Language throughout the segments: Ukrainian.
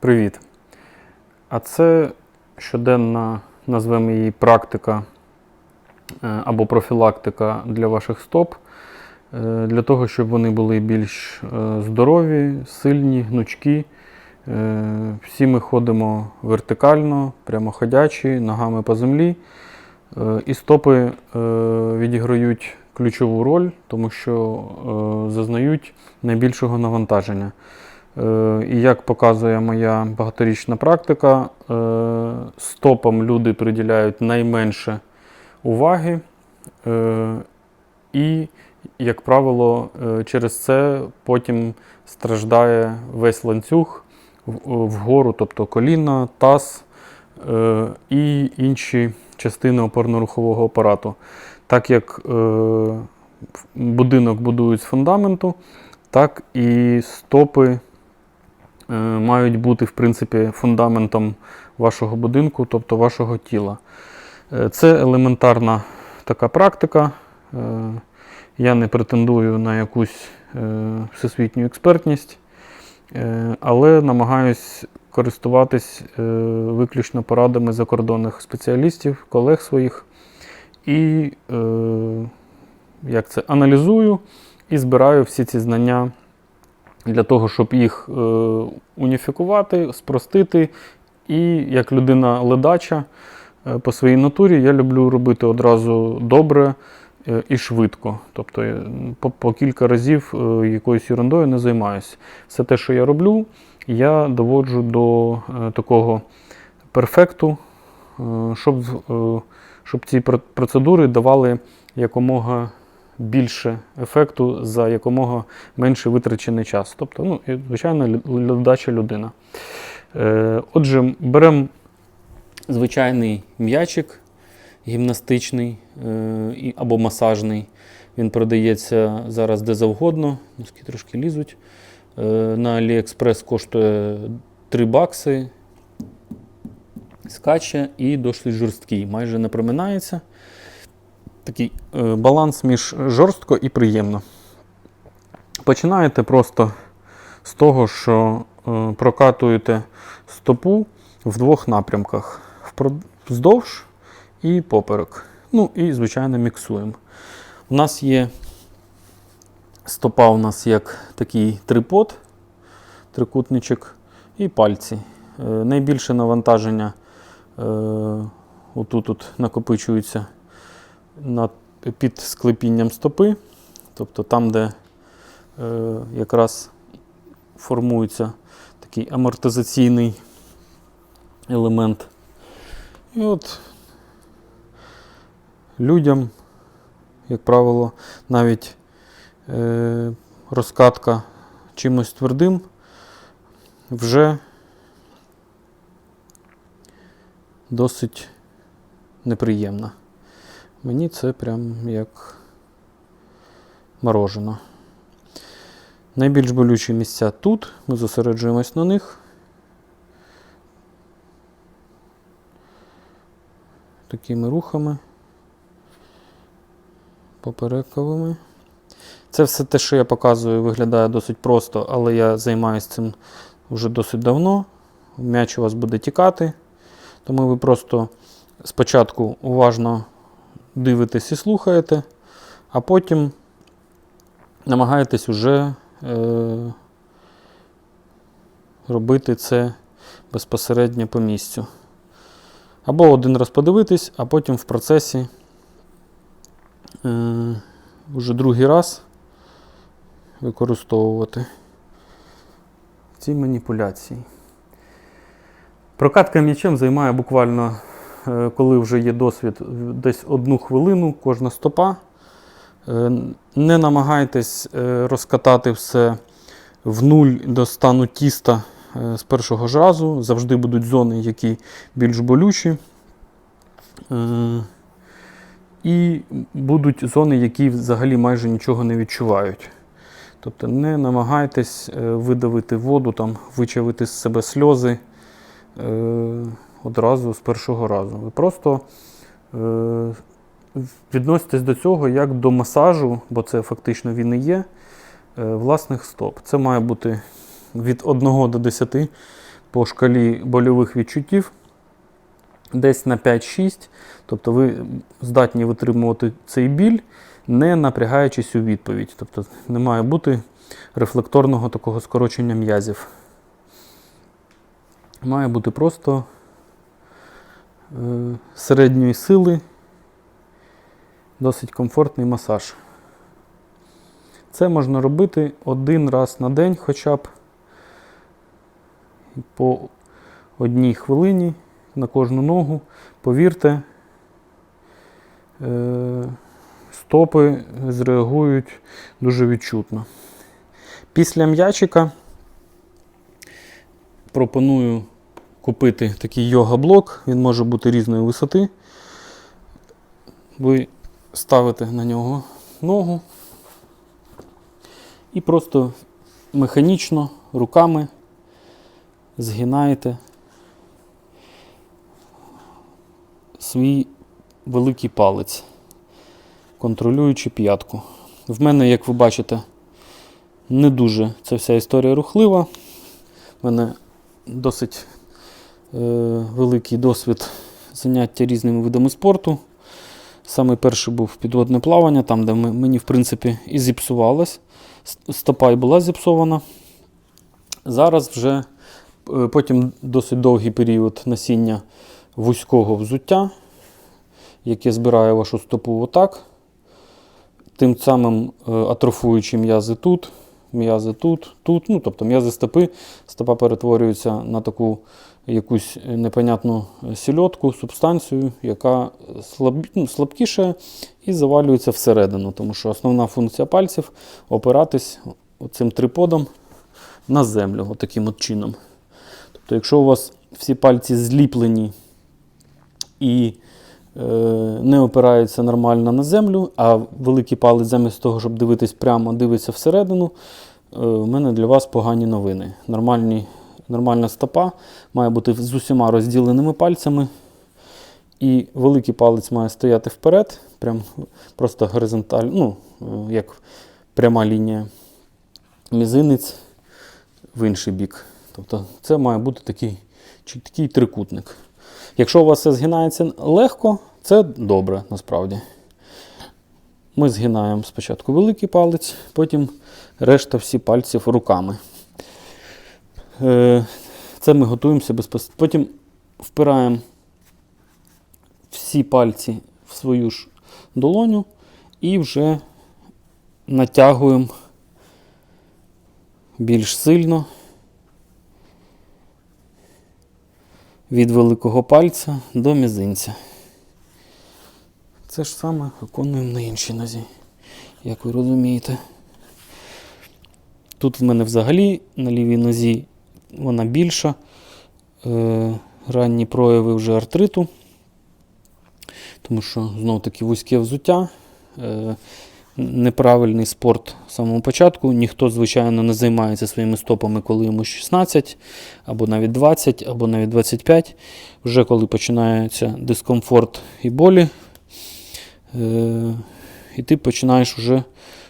Привіт. А це щоденна, назвемо її практика е, або профілактика для ваших стоп, е, для того, щоб вони були більш е, здорові, сильні, гнучкі. Всі ми ходимо вертикально, прямоходячі, ногами по землі. І стопи відіграють ключову роль, тому що зазнають найбільшого навантаження. Е, І як показує моя багаторічна практика, е, стопам люди приділяють найменше уваги, е, і, як правило, через це потім страждає весь ланцюг вгору, тобто коліна, таз і інші частини опорно-рухового апарату. Так як будинок будують з фундаменту, так і стопи мають бути, в принципі, фундаментом вашого будинку, тобто вашого тіла. Е, Це елементарна така практика. Е, Я не претендую на якусь е, всесвітню експертність, е, але намагаюсь користуватись е, виключно порадами закордонних спеціалістів, колег своїх. І е, як це, аналізую і збираю всі ці знання для того, щоб їх е, уніфікувати, спростити. І як людина ледача е, по своїй натурі, я люблю робити одразу добре е, і швидко. Тобто по, по кілька разів якоюсь ерундою не займаюся. Все те, що я роблю, я доводжу до такого перфекту, щоб, щоб ці пр- процедури давали якомога більше ефекту за якомога менше витрачений час. Тобто, ну, і, звичайно, ледача людина. Е, Отже, беремо звичайний м'ячик гімнастичний е, або масажний. Він продається зараз де завгодно, носки трошки лізуть. Е, На AliExpress коштує 3 бакси. Скаче і досить жорсткий, майже не проминається. Такий е, баланс між жорстко і приємно. Починаєте просто з того, що е, прокатуєте стопу в двох напрямках: вздовж і поперек. Ну і, звичайно, міксуємо. У нас є стопа, у нас як такий трипод, трикутничок, і пальці. Е, найбільше навантаження отут от накопичується над, під склепінням стопи, тобто там, де е, якраз формується такий амортизаційний елемент. І от людям, як правило, навіть е, розкатка чимось твердим вже досить неприємна. Мені це прям як морожено. Найбільш болючі місця тут. Ми зосереджуємось на них. Такими рухами. Поперековими. Це все те, що я показую, виглядає досить просто, але я займаюся цим вже досить давно. М'яч у вас буде тікати. Тому ви просто спочатку уважно дивитесь і слухаєте, а потім намагаєтесь уже е, робити це безпосередньо по місцю. Або один раз подивитись, а потім в процесі е, вже другий раз використовувати ці маніпуляції. Прокатка м'ячем займає буквально, коли вже є досвід, десь одну хвилину кожна стопа. Е, Не намагайтесь е, розкатати все в нуль до стану тіста е, з першого ж разу. Завжди будуть зони, які більш болючі. Е, І будуть зони, які взагалі майже нічого не відчувають. Тобто не намагайтесь е, видавити воду, там, вичавити з себе сльози е, одразу з першого разу. Ви просто е, відноситесь до цього як до масажу, бо це фактично він і є, е, власних стоп. Це має бути від 1 до 10 по шкалі больових відчуттів десь на 5-6. Тобто ви здатні витримувати цей біль, не напрягаючись у відповідь. Тобто не має бути рефлекторного такого скорочення м'язів. Має бути просто середньої сили, досить комфортний масаж. Це можна робити один раз на день хоча б по одній хвилині на кожну ногу. Повірте, е, стопи зреагують дуже відчутно. Після м'ячика пропоную купити такий йога-блок. Він може бути різної висоти. Ви ставите на нього ногу і просто механічно руками згинаєте свій великий палець, контролюючи п'ятку. В мене, як ви бачите, не дуже ця вся історія рухлива. У мене досить великий досвід заняття різними видами спорту. Саме перший був підводне плавання, там, де мені, в принципі, і зіпсувалось. Стопа і була зіпсована. Зараз вже е, потім досить довгий період носіння вузького взуття, яке збирає вашу стопу отак. Тим самим е, атрофуючи м'язи тут, м'язи тут, тут. Ну, тобто м'язи стопи, стопа перетворюється на таку якусь непонятну сільотку, субстанцію, яка слаб, ну, слабкіше і завалюється всередину. Тому що основна функція пальців опиратись цим триподом на землю, отаким от чином. Тобто, якщо у вас всі пальці зліплені і е, не опираються нормально на землю, а великий палець замість того, щоб дивитись прямо, дивиться всередину, е, у мене для вас погані новини. Нормальні, нормальна стопа має бути з усіма розділеними пальцями. І великий палець має стояти вперед, прям просто горизонтально, ну, е, як пряма лінія. Мізинець в інший бік. Тобто це має бути такий чіткий трикутник. Якщо у вас все згинається легко, це добре насправді. Ми згинаємо спочатку великий палець, потім решта всі пальців руками. Е, Це ми готуємося безпосередньо. Потім впираємо всі пальці в свою ж долоню і вже натягуємо більш сильно від великого пальця до мізинця. Це ж саме виконуємо на іншій нозі, як ви розумієте. Тут в мене взагалі на лівій нозі вона більша. Е, ранні прояви вже артриту, тому що знов таки вузьке взуття. Е, неправильний спорт з самого початку. Ніхто, звичайно, не займається своїми стопами, коли йому 16, або навіть 20, або навіть 25. Вже коли починається дискомфорт і болі, е- і ти починаєш вже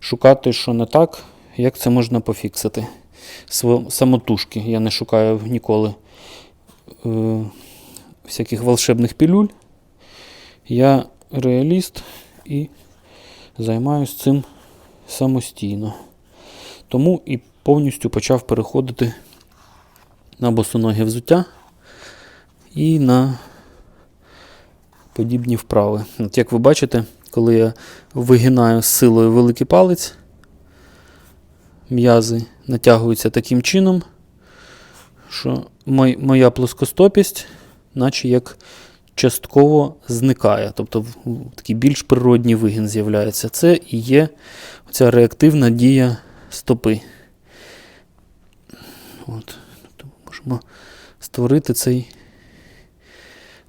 шукати, що не так, як це можна пофіксити. Самотужки. Я не шукаю ніколи е- всяких волшебних пілюль. Я реаліст і займаюся цим самостійно. Тому і повністю почав переходити на босоногі взуття і на подібні вправи. От як ви бачите, коли я вигинаю з силою великий палець, м'язи натягуються таким чином, що моя плоскостопість, наче як частково зникає. Тобто такий більш природній вигін з'являється. Це і є ця реактивна дія стопи. От. Тобто можемо створити цей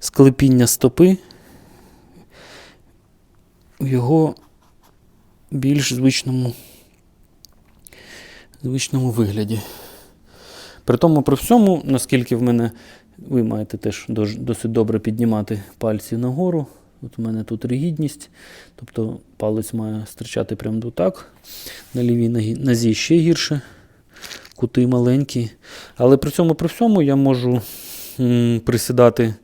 склепіння стопи у його більш звичному, звичному вигляді. При тому, при всьому, наскільки в мене ви маєте теж досить добре піднімати пальці нагору. От у мене тут ригідність, тобто палець має стирчати прямо до так. На лівій нозі ще гірше. кути маленькі. Але при цьому при всьому я можу м, присідати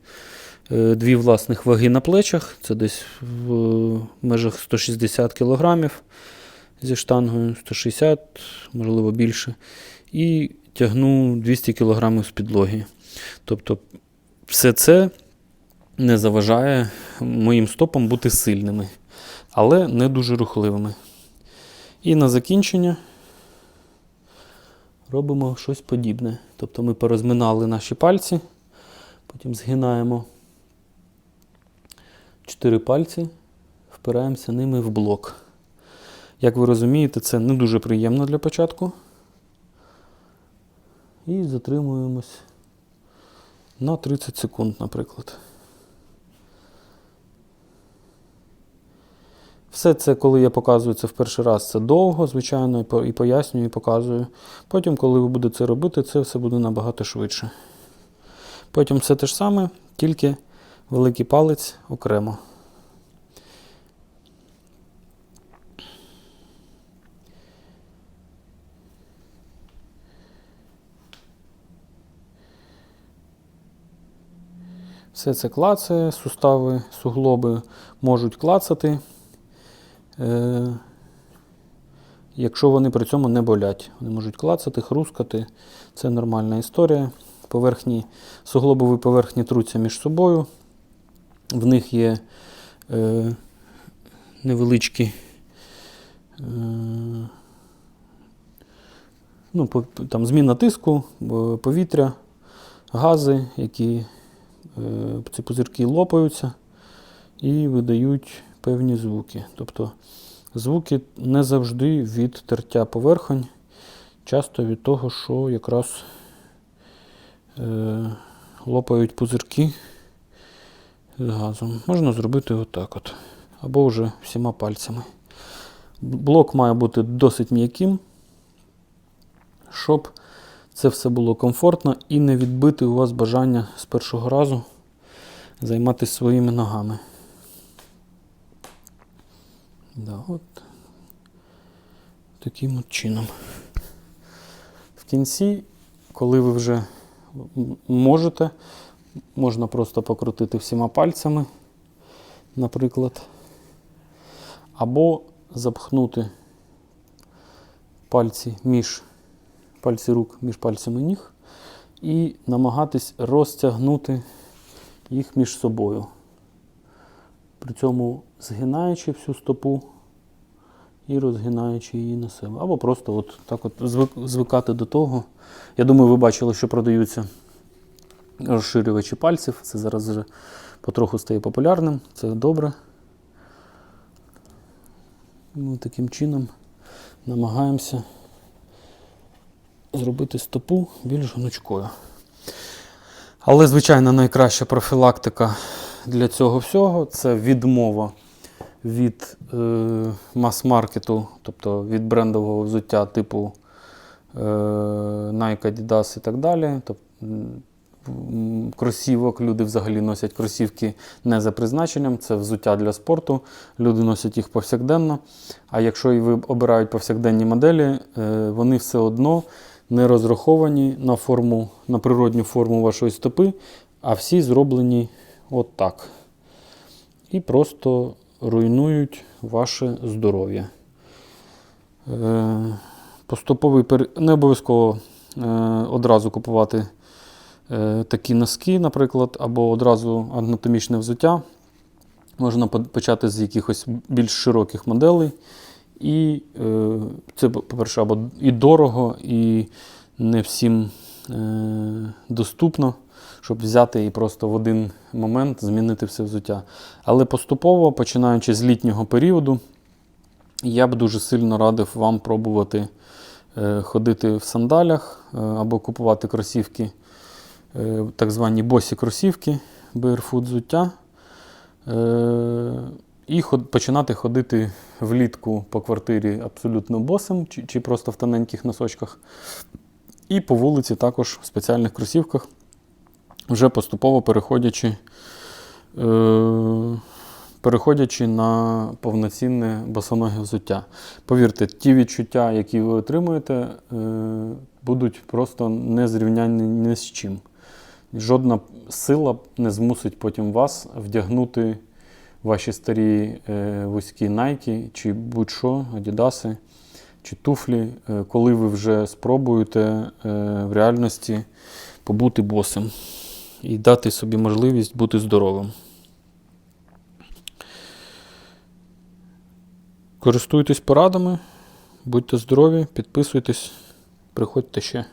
е, дві власних ваги на плечах. Це десь в межах 160 кг зі штангою, 160, можливо більше. І тягну 200 кг з підлоги. Тобто все це не заважає моїм стопам бути сильними, але не дуже рухливими. І на закінчення робимо щось подібне. Тобто ми порозминали наші пальці, потім згинаємо чотири пальці, впираємося ними в блок. Як ви розумієте, це не дуже приємно для початку. І затримуємось на 30 секунд, наприклад. Все це, коли я показую це в перший раз, це довго, звичайно, і пояснюю, і показую. Потім, коли ви будете це робити, це все буде набагато швидше. Потім все те ж саме, тільки великий палець окремо. Все це клацає, сустави, суглоби можуть клацати, е, якщо вони при цьому не болять. Вони можуть клацати, хрускати. Це нормальна історія. Поверхні, суглобові поверхні труться між собою. В них є е, невеличкі е, ну, там, зміна тиску, повітря, гази, які ці пузирки лопаються і видають певні звуки. Тобто звуки не завжди від тертя поверхонь, часто від того, що якраз е, лопають пузирки з газом. Можна зробити отак от. Або вже всіма пальцями. Блок має бути досить м'яким, щоб це все було комфортно і не відбити у вас бажання з першого разу займатися своїми ногами. Да, от. Таким от чином. В кінці, коли ви вже можете, можна просто покрутити всіма пальцями, наприклад, або запхнути пальці між пальці рук між пальцями ніг і намагатись розтягнути їх між собою. При цьому згинаючи всю стопу і розгинаючи її на себе. Або просто от так от звикати до того. Я думаю, ви бачили, що продаються розширювачі пальців. Це зараз вже потроху стає популярним. Це добре. Ми таким чином намагаємося зробити стопу більш гнучкою. Але, звичайно, найкраща профілактика для цього всього це відмова від е, мас-маркету, тобто від брендового взуття типу е, Nike, Adidas і так далі. Тобто, кросівок, люди взагалі носять кросівки не за призначенням, це взуття для спорту. Люди носять їх повсякденно. А якщо і ви обирають повсякденні моделі, е, вони все одно не розраховані на форму, на природню форму вашої стопи, а всі зроблені от так. І просто руйнують ваше здоров'я. Е, Поступовий пер... не обов'язково е, одразу купувати е, такі носки, наприклад, або одразу анатомічне взуття. Можна почати з якихось більш широких моделей. І е, це, по-перше, або і дорого, і не всім е, доступно, щоб взяти і просто в один момент змінити все взуття. Але поступово, починаючи з літнього періоду, я б дуже сильно радив вам пробувати е, ходити в сандалях е, або купувати кросівки, е, так звані босі кросівки, barefoot взуття. Е, і починати ходити влітку по квартирі абсолютно босим, чи, чи просто в тоненьких носочках. І по вулиці також в спеціальних кросівках, вже поступово переходячи, е, переходячи на повноцінне босоноге взуття. Повірте, ті відчуття, які ви отримуєте, е, будуть просто не зрівнянні ні з чим. Жодна сила не змусить потім вас вдягнути ваші старі е, вузькі Nike чи будь-що, Адідаси чи туфлі, е, коли ви вже спробуєте е, в реальності побути босим і дати собі можливість бути здоровим. Користуйтесь порадами, будьте здорові, підписуйтесь, приходьте ще.